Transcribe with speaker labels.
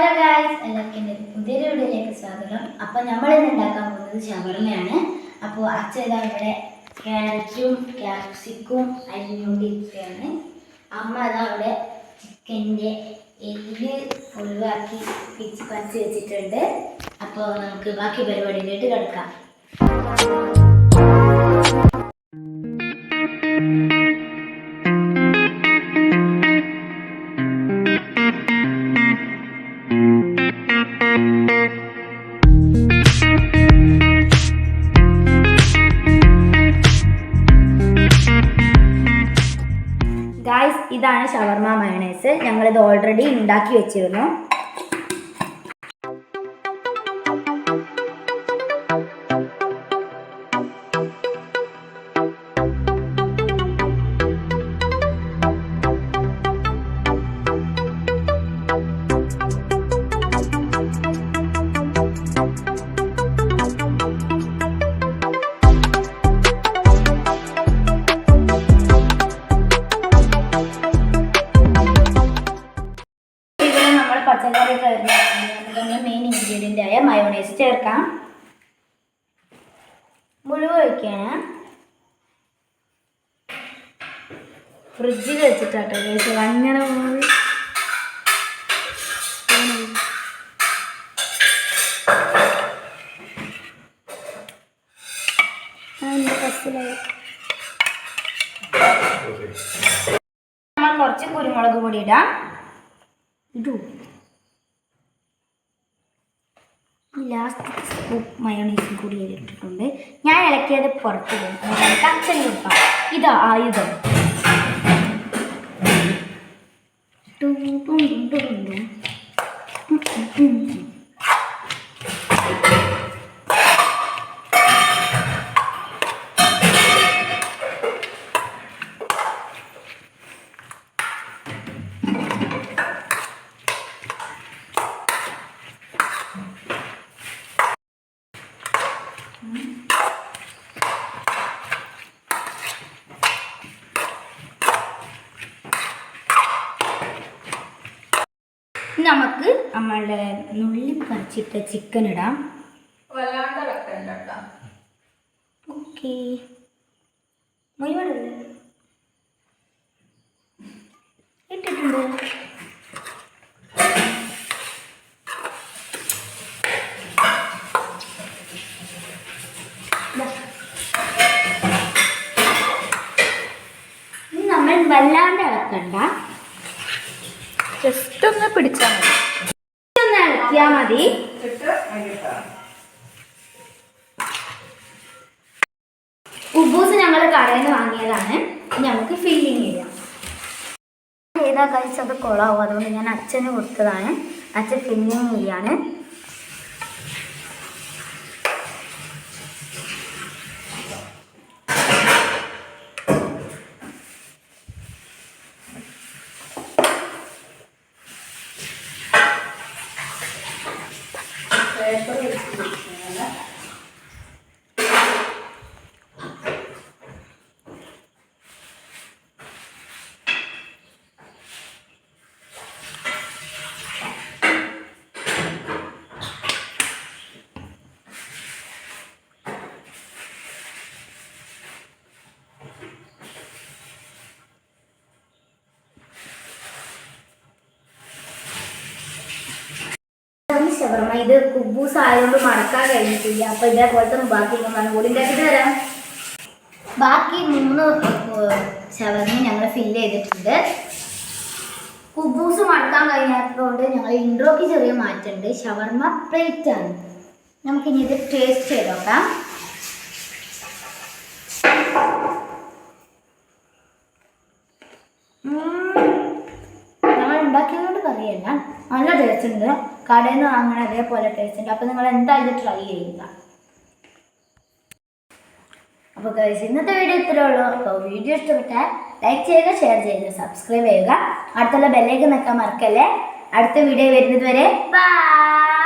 Speaker 1: Hello guys എല്ലാവർക്കും എന്റെ പുതിയൊരു വീഡിയോയിലേക്ക് സ്വാഗതം. അപ്പോൾ നമ്മൾ ഇന്ന് ഉണ്ടാക്കാൻ പോകുന്നത് ഷവർമയാണ്. അപ്പോൾ അച്ഛൻ ഇവിടെ ക്യാരറ്റും ക്യാപ്സിക്കും അരിഞ്ഞുകൊണ്ടിരിക്കുകയാണ്. അമ്മ അതാ അവിടെ ചിക്കന്റെ എല്ല് ഒഴിവാക്കി പിച്ച് പറിച്ച് വെച്ചിട്ടുണ്ട്. അപ്പോൾ നമുക്ക് ബാക്കി പരിപാടിയിലേക്ക് കിടക്കാം. ഇതാണ് ഷവർമ മയണൈസ് ഞങ്ങളിത് ഓൾറെഡി ഉണ്ടാക്കി വെച്ചിരുന്നു. ചേർക്കാം. മുഴുവൻ വയ്ക്കുകയാണ് ഫ്രിഡ്ജിൽ വെച്ചിട്ടാട്ടോ കേസ് അങ്ങനെ നമ്മൾ കുറച്ച് കുരുമുളക് പൊടി ഇടാം. ഇടൂ. ലാസ്റ്റ് സ്കൂപ്പ് മയോണൈസും കൂടി ഇട്ടിട്ടുണ്ട്. ഞാൻ ഇളക്കിയത് പുറത്ത് അച്ഛൻ കൊടുക്കാം ഇതാ ആയുധം. ടും ടും ടും ടും. നമ്മളുടെ നുള്ളി കറിച്ചിട്ട ചിക്കൻ ഇടാം.
Speaker 2: വല്ലാണ്ട് വെക്കണ്ട
Speaker 1: ഓക്കെ മുഴുവനല്ലേ ഇട്ടിട്ടുണ്ട്. നമ്മൾ വല്ലാണ്ട് ഇളക്കണ്ട
Speaker 2: ജസ്റ്റ് ഒന്ന് പിടിച്ചാൽ മതി.
Speaker 1: ഒന്ന് മതി. ഉബൂസ് ഞങ്ങൾ കടയിൽ നിന്ന് വാങ്ങിയതാണ് നമുക്ക് ഫില്ലിങ് ചെയ്യാം. ചെയ്താൽ കഴിച്ചത് കൊളാവും? അതുകൊണ്ട് ഞാൻ അച്ഛന് കൊടുത്തതാണ്. അച്ഛൻ ഫില്ലിങ് ചെയ്യാണ്. esto ഷവർമ്മ ഇത് കുബൂസ് ആയതുകൊണ്ട് മടക്കാൻ കഴിഞ്ഞിട്ടില്ല. അപ്പൊ ഇതേപോലത്തെ ബാക്കി മൂന്നാണ് കൂടി ഉണ്ടാക്കിട്ട് തരാം. ബാക്കി മൂന്ന് ഷവർമ്മ ഞങ്ങൾ ഫില്ല് ചെയ്തിട്ടുണ്ട്. കുബൂസ് മടക്കാൻ കഴിയാത്തതുകൊണ്ട് ഞങ്ങൾ ഇൻട്രോക്ക് ചെറിയ മാറ്റമുണ്ട് ഷവർമ പ്ലേറ്റ് ആണ്. നമുക്ക് ഇനി ഇത് ടേസ്റ്റ് ചെയ്ത് നോക്കാം. നമ്മൾ ഉണ്ടാക്കിയതുകൊണ്ട് പറയല്ല നല്ല ടേസ്റ്റ് ഉണ്ട്. കടയിൽ നിന്ന് വാങ്ങണ അതേപോലെ ടേസ്റ്റ് ഉണ്ട്. അപ്പോൾ നിങ്ങൾ എന്തായാലും ട്രൈ ചെയ്യുക. അപ്പോൾ കഴിച്ച് ഇന്നത്തെ വീഡിയോ ഇത്രേ ഉള്ളൂ. അപ്പോൾ വീഡിയോ ഇഷ്ടപ്പെട്ടാൽ ലൈക്ക് ചെയ്യുക ഷെയർ ചെയ്യുക സബ്സ്ക്രൈബ് ചെയ്യുക. അടുത്തുള്ള ബെല്ലേക്ക് നിൽക്കാൻ മറക്കല്ലേ? അടുത്ത വീഡിയോ വരുന്നത് വരെ ബൈ